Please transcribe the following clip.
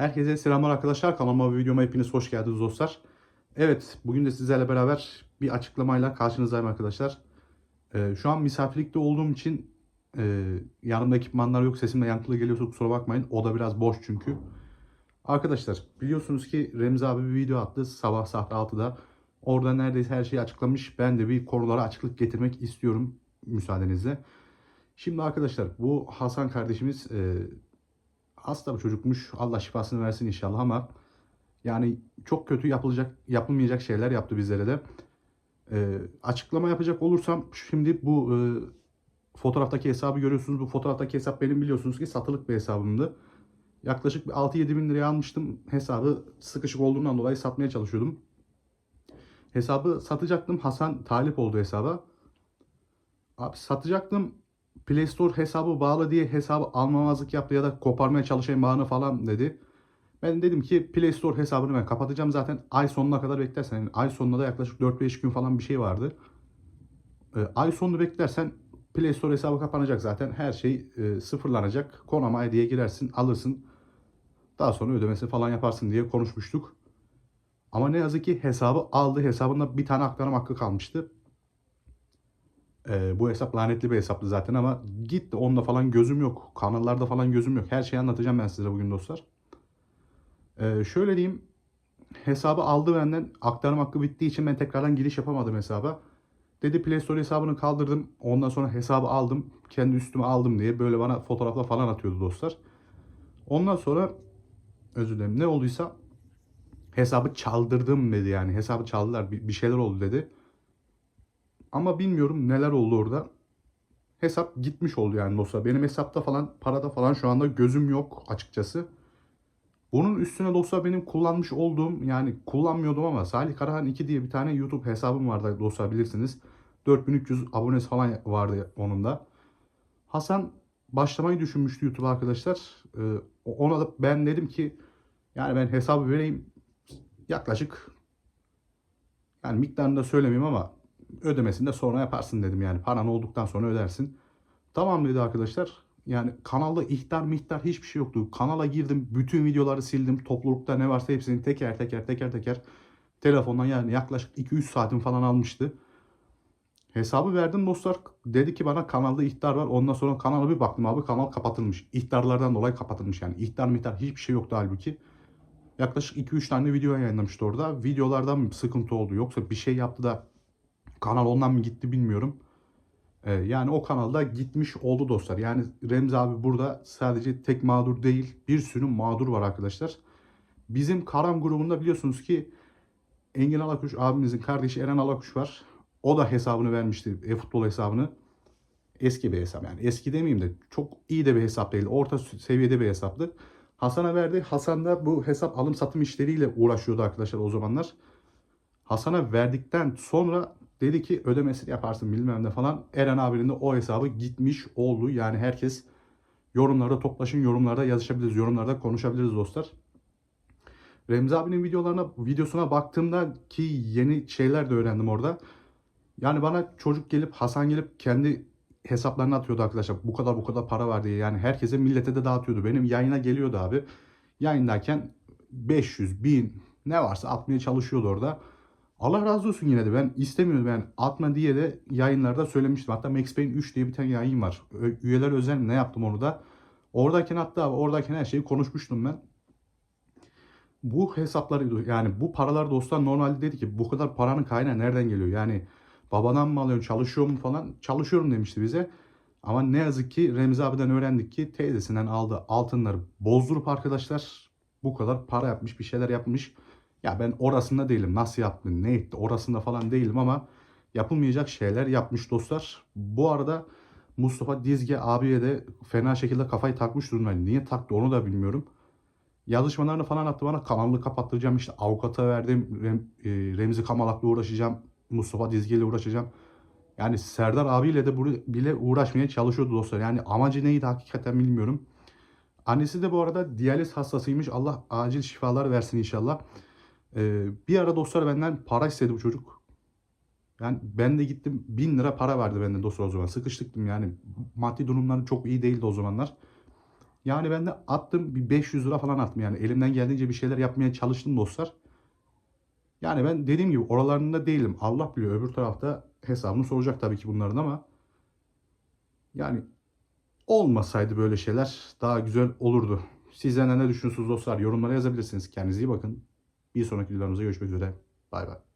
Herkese selamlar arkadaşlar. Kanalıma ve videoma hepiniz hoş geldiniz dostlar. Evet, bugün de sizlerle beraber bir açıklamayla karşınızdayım arkadaşlar. Ee, şu an misafirlikte olduğum için e, yanımda ekipmanlar yok. Sesim de yankılı geliyorsa kusura bakmayın. O da biraz boş çünkü. Arkadaşlar biliyorsunuz ki Remzi abi bir video attı sabah saat 6'da. Orada neredeyse her şeyi açıklamış. Ben de bir konulara açıklık getirmek istiyorum müsaadenizle. Şimdi arkadaşlar bu Hasan kardeşimiz e, hasta bir çocukmuş. Allah şifasını versin inşallah ama yani çok kötü yapılacak yapılmayacak şeyler yaptı bizlere de. Ee, açıklama yapacak olursam şimdi bu e, fotoğraftaki hesabı görüyorsunuz. Bu fotoğraftaki hesap benim biliyorsunuz ki satılık bir hesabımdı. Yaklaşık bir 6-7 bin liraya almıştım. Hesabı sıkışık olduğundan dolayı satmaya çalışıyordum. Hesabı satacaktım. Hasan talip oldu hesaba. Abi satacaktım. Play Store hesabı bağlı diye hesabı almamazlık yaptı ya da koparmaya çalışayım bağını falan dedi. Ben dedim ki Play Store hesabını ben kapatacağım zaten ay sonuna kadar beklersen. Yani ay sonuna da yaklaşık 4-5 gün falan bir şey vardı. Ee, ay sonunu beklersen Play Store hesabı kapanacak zaten. Her şey e, sıfırlanacak. Konama ID'ye girersin, alırsın. Daha sonra ödemesi falan yaparsın diye konuşmuştuk. Ama ne yazık ki hesabı aldı. Hesabında bir tane aktarım hakkı kalmıştı. Ee, bu hesap lanetli bir hesaptı zaten ama gitti. Onda falan gözüm yok. Kanallarda falan gözüm yok. Her şeyi anlatacağım ben size bugün dostlar. Ee, şöyle diyeyim. Hesabı aldı benden. Aktarım hakkı bittiği için ben tekrardan giriş yapamadım hesaba. Dedi Play Store hesabını kaldırdım. Ondan sonra hesabı aldım. Kendi üstüme aldım diye böyle bana fotoğrafla falan atıyordu dostlar. Ondan sonra özür dilerim ne olduysa hesabı çaldırdım dedi yani. Hesabı çaldılar bir bir şeyler oldu dedi. Ama bilmiyorum neler oldu orada. Hesap gitmiş oldu yani dostlar. Benim hesapta falan parada falan şu anda gözüm yok açıkçası. Bunun üstüne dostlar benim kullanmış olduğum yani kullanmıyordum ama Salih Karahan 2 diye bir tane YouTube hesabım vardı dostlar bilirsiniz. 4300 abonesi falan vardı onun da. Hasan başlamayı düşünmüştü YouTube arkadaşlar. Ee, ona da ben dedim ki yani ben hesabı vereyim yaklaşık yani miktarını da söylemeyeyim ama ödemesini de sonra yaparsın dedim yani. Paran olduktan sonra ödersin. Tamam dedi arkadaşlar. Yani kanalda ihtar mihtar hiçbir şey yoktu. Kanala girdim. Bütün videoları sildim. Toplulukta ne varsa hepsini teker teker teker teker telefondan yani yaklaşık 2-3 saatim falan almıştı. Hesabı verdim dostlar. Dedi ki bana kanalda ihtar var. Ondan sonra kanala bir baktım abi kanal kapatılmış. İhtarlardan dolayı kapatılmış yani. İhtar mihtar hiçbir şey yoktu halbuki. Yaklaşık 2-3 tane video yayınlamıştı orada. Videolardan mı sıkıntı oldu yoksa bir şey yaptı da kanal ondan mı gitti bilmiyorum. Ee, yani o kanalda gitmiş oldu dostlar. Yani Remzi abi burada sadece tek mağdur değil bir sürü mağdur var arkadaşlar. Bizim Karam grubunda biliyorsunuz ki Engin Alakuş abimizin kardeşi Eren Alakuş var. O da hesabını vermişti e-futbol hesabını. Eski bir hesap yani eski demeyeyim de çok iyi de bir hesap değil. Orta seviyede bir hesaptı. Hasan'a verdi. Hasan da bu hesap alım satım işleriyle uğraşıyordu arkadaşlar o zamanlar. Hasan'a verdikten sonra dedi ki ödemesini yaparsın bilmem ne falan. Eren abinin de o hesabı gitmiş oldu. Yani herkes yorumlarda toplaşın yorumlarda yazışabiliriz. Yorumlarda konuşabiliriz dostlar. Remzi abinin videolarına videosuna baktığımda ki yeni şeyler de öğrendim orada. Yani bana çocuk gelip Hasan gelip kendi hesaplarına atıyordu arkadaşlar. Bu kadar bu kadar para var diye. Yani herkese millete de dağıtıyordu. Benim yayına geliyordu abi. Yayındayken 500, 1000 ne varsa atmaya çalışıyordu orada. Allah razı olsun yine de ben istemiyordum yani atma diye de yayınlarda söylemiştim. Hatta Max Payne 3 diye bir tane yayın var. Üyeler özel ne yaptım onu da. Oradayken hatta oradayken her şeyi konuşmuştum ben. Bu hesapları yani bu paralar dostlar normalde dedi ki bu kadar paranın kaynağı nereden geliyor? Yani babadan mı alıyorsun çalışıyor mu falan çalışıyorum demişti bize. Ama ne yazık ki Remzi abiden öğrendik ki teyzesinden aldığı altınları bozdurup arkadaşlar bu kadar para yapmış bir şeyler yapmış. Ya ben orasında değilim. Nasıl yaptı, ne etti orasında falan değilim ama yapılmayacak şeyler yapmış dostlar. Bu arada Mustafa Dizge abiye de fena şekilde kafayı takmış durumda. Niye taktı onu da bilmiyorum. Yazışmalarını falan attı bana. Kanalı kapattıracağım işte avukata verdim. Rem, e, Remzi Kamalak'la uğraşacağım. Mustafa Dizge ile uğraşacağım. Yani Serdar abiyle de bile uğraşmaya çalışıyordu dostlar. Yani amacı neydi hakikaten bilmiyorum. Annesi de bu arada diyaliz hastasıymış. Allah acil şifalar versin inşallah. Ee, bir ara dostlar benden para istedi bu çocuk. Yani ben de gittim 1000 lira para verdi benden dostlar o zaman. Sıkıştıktım yani. Maddi durumları çok iyi değildi o zamanlar. Yani ben de attım bir 500 lira falan attım yani elimden geldiğince bir şeyler yapmaya çalıştım dostlar. Yani ben dediğim gibi oralarında değilim. Allah biliyor öbür tarafta hesabını soracak tabii ki bunların ama yani olmasaydı böyle şeyler daha güzel olurdu. Sizler ne düşünüyorsunuz dostlar? Yorumlara yazabilirsiniz. Kendinize iyi bakın. Bir sonraki videolarımızda görüşmek üzere. Bay bay.